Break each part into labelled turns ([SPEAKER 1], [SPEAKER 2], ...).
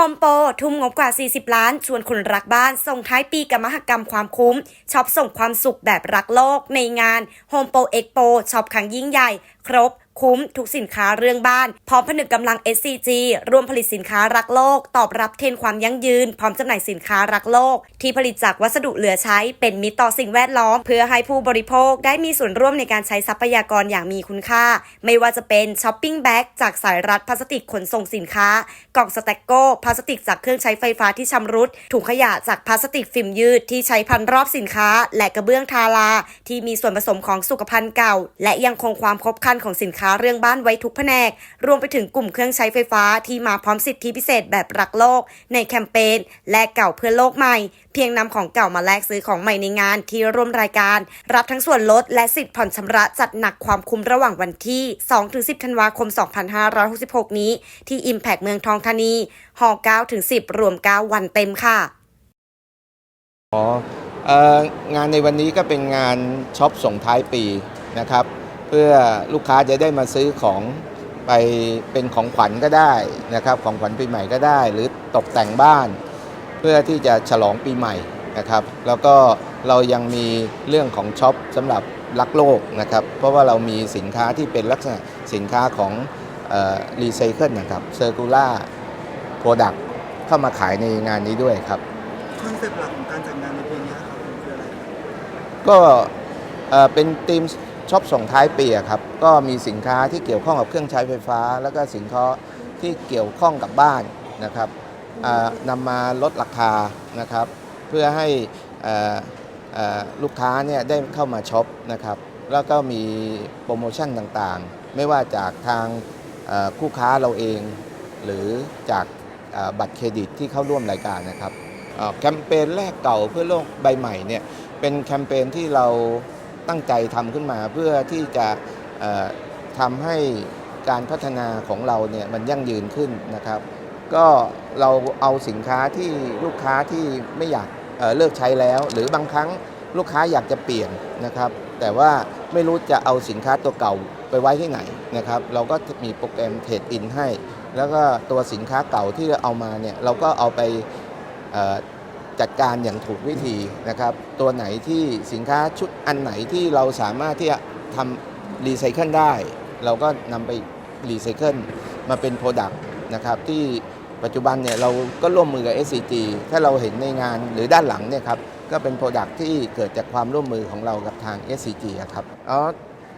[SPEAKER 1] โฮมโปรทุ่มงบกว่า 40 ล้าน ชวนคนรักบ้าน ส่งท้ายปีกับมหกรรมความคุ้มช็อปส่งความสุขแบบรักโลกในงานโฮมโปรเอ็กโปช็อปครั้งยิ่งใหญ่ ครบ คุ้มทุกสินค้าเรื่องบ้าน พร้อมผนึกกำลัง SCG รวมผลิตสินค้ารักโลก ตอบรับเทรนความยั่งยืน พร้อมจำหน่ายสินค้ารักโลก ที่ผลิตจากวัสดุเหลือใช้เป็นมิตรต่อสิ่งแวดล้อม เพื่อให้ผู้บริโภคได้มีส่วนร่วมในการใช้ทรัพยากรอย่างมีคุณค่า ไม่ว่าจะเป็นช้อปปิ้งแบ็กจากสายรัดพลาสติกขนส่งสินค้ากล่องสแต็กโก้พลาสติกจากเครื่องใช้ไฟฟ้าที่ชำรุดถุงขยะจากพลาสติกฟิล์มยืดที่ใช้พันรอบสินค้า และกระเบื้องทาราที่มีส่วนผสมของสุขภัณฑ์เก่า และยังคงความครบครันของสินค้าเรื่องบ้านไว้ทุกแผนก รวมไปถึงกลุ่มเครื่องใช้ไฟฟ้าที่มาพร้อมสิทธิพิเศษแบบรักโลก ในแคมเปญแลกเก่าเพื่อโลกใหม่ เพียงนำของเก่ามาแลกซื้อของใหม่ในงานที่ร่วมรายการ รับทั้งส่วนลดและสิทธิ์ผ่อนชำระจัดหนักความคุ้มระหว่างวันที่ 2-10 ธันวาคม 2566 นี้ ที่ Impact เมืองทองธานีหอ9ถึง10 รวม 9 วันเต็มค่ะ
[SPEAKER 2] อ๋องานในวันนี้ก็เป็นงานช็อปส่งท้ายปีนะครับ เพื่อลูกค้าจะได้มาซื้อของไปเป็นของขวัญก็ได้นะครับ ของขวัญปีใหม่ก็ได้ หรือตกแต่งบ้าน เพื่อที่จะฉลองปีใหม่นะครับ แล้วก็เรายังมีเรื่องของช็อปสำหรับรักโลกนะครับ เพราะว่าเรามีสินค้าที่เป็นลักษณะสินค้าของรีไซเคิลนะครับเซอร์คูล่าโปรดักเข้ามาขายในงานนี้ด้วยครับ
[SPEAKER 3] คอนเซปต์หลักของการจัดงานในปีนี้ครับผมคืออะไรครับ
[SPEAKER 2] ก็เอ่อเป็นทีม ช็อปส่งท้ายปีครับก็มีสินค้าที่เกี่ยวข้องกับเครื่องใช้ไฟฟ้า แล้วก็สินค้าที่เกี่ยวข้องกับบ้านนะครับนำมาลดราคานะครับ เพื่อให้ลูกค้าเนี่ยได้เข้ามาช็อปนะครับ แล้วก็มีโปรโมชั่นต่างๆ ไม่ว่าจากทางคู่ค้าเราเอง หรือจากบัตรเครดิตที่เข้าร่วมรายการนะครับแคมเปญแรกเก่าเพื่อโลกใบใหม่เนี่ยเป็นแคมเปญที่เรา ตั้งใจทำขึ้นมาเพื่อที่จะเอ่อทำให้การพัฒนาของเราเนี่ยมันยั่งยืนขึ้นนะครับ ก็เราเอาสินค้าที่ลูกค้าที่ไม่อยากเเลิกใช้แล้ว หรือบางครั้งลูกค้าอยากจะเปลี่ยนนะครับ แต่ว่าไม่รู้จะเอาสินค้าตัวเก่าไปไว้ที่ไหนนะครับ เราก็มีโปรแกรมเทรดอินให้ แล้วก็ตัวสินค้าเก่าที่เราเอามาเนี่ยเราก็เอาไป จัดการอย่างถูกวิธีนะครับ ตัวไหนที่สินค้าชุดอันไหนที่เราสามารถที่จะทำรีไซเคิลได้ เราก็นำไปรีไซเคิลมาเป็นโปรดักต์นะครับที่ปัจจุบันเนี่ยเราก็ร่วมมือกับ SCG ถ้าเราเห็นในงานหรือด้านหลังเนี่ยครับก็เป็นโปรดักต์ที่เกิดจากความร่วมมือของเรากับทาง SCG ครับอ๋อ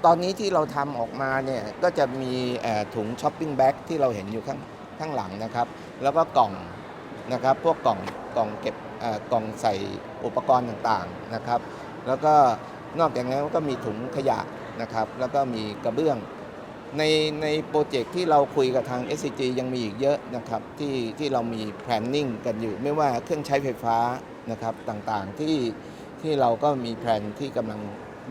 [SPEAKER 2] ตอนนี้ที่เราทำออกมาเนี่ยก็จะมีถุงช้อปปิ้งแบ็กที่เราเห็นอยู่ข้างข้างหลังนะครับ แล้วก็กล่อง นะครับ พวกกล่องกล่องเก็บเอ่อกล่องใส่อุปกรณ์ต่างๆนะครับ แล้วก็นอกจากนั้นก็มีถุงขยะนะครับ แล้วก็มีกระเบื้อง ในในโปรเจกต์ที่เราคุยกับทาง SCG ยังมีอีกเยอะนะครับที่ที่เรามี planning กันอยู่ ไม่ว่าเครื่องใช้ไฟฟ้านะครับต่างๆที่ที่เราก็มีแผนที่กำลัง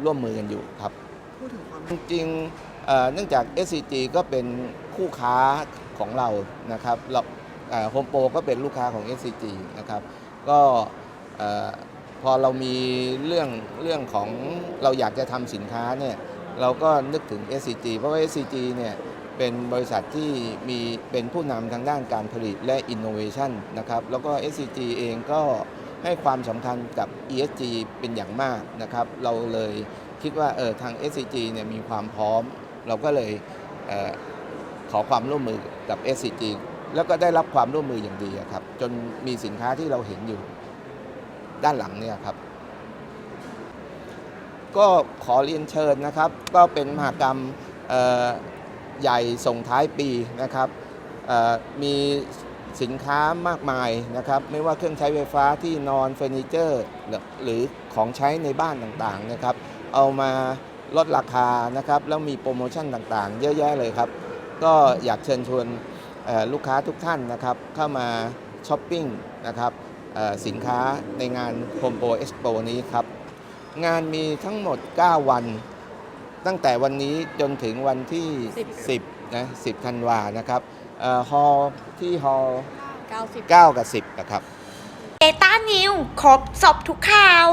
[SPEAKER 2] ร่วมมือกันอยู่ครับ
[SPEAKER 3] พูดถึงความ
[SPEAKER 2] จริงๆเอ่อเนื่องจาก SCG ก็เป็นคู่ค้าของเรานะครับเรา โฮมโปรก็เป็นลูกค้าของ SCG นะครับก็พอเรามีเรื่องเรื่องของเราอยากจะทำสินค้าเนี่ยเราก็นึกถึง SCG เพราะว่า SCG เนี่ยเป็นบริษัทที่มีเป็นผู้นำทางด้านการผลิตและ Innovation นะครับแล้วก็ SCG เองก็ให้ความสำคัญกับ ESG เป็นอย่างมากนะครับ เราเลยคิดว่าเออทาง SCG เนี่ยมีความพร้อม เราก็เลยเออขอความร่วมมือกับ SCG แล้วก็ได้รับความร่วมมืออย่างดีครับ จนมีสินค้าที่เราเห็นอยู่ด้านหลังเนี่ยครับ ก็ขอเรียนเชิญนะครับ ก็เป็นมหากรรมใหญ่ส่งท้ายปีนะครับ มีสินค้ามากมายนะครับ ไม่ว่าเครื่องใช้ไฟฟ้าที่นอนเฟอร์นิเจอร์หรือของใช้ในบ้านต่างๆนะครับ เอามาลดราคานะครับ แล้วมีโปรโมชั่นต่างๆ เยอะแยะเลยครับ ก็อยากเชิญชวน ลูกค้าทุกท่านนะครับเข้ามาช้อปปิ้งนะครับเอ่อสินค้าในงาน Home Pro Expo นี้ครับ งานมีทั้งหมด 9 วัน ตั้งแต่วันนี้จนถึงวันที่ 10นะ10ธันวานะครับเอ่อฮอลล์ที่ฮอลล์
[SPEAKER 1] 90
[SPEAKER 2] 9กับ 10 นะครับ
[SPEAKER 1] เอต้านิวครบสอบทุกข่าว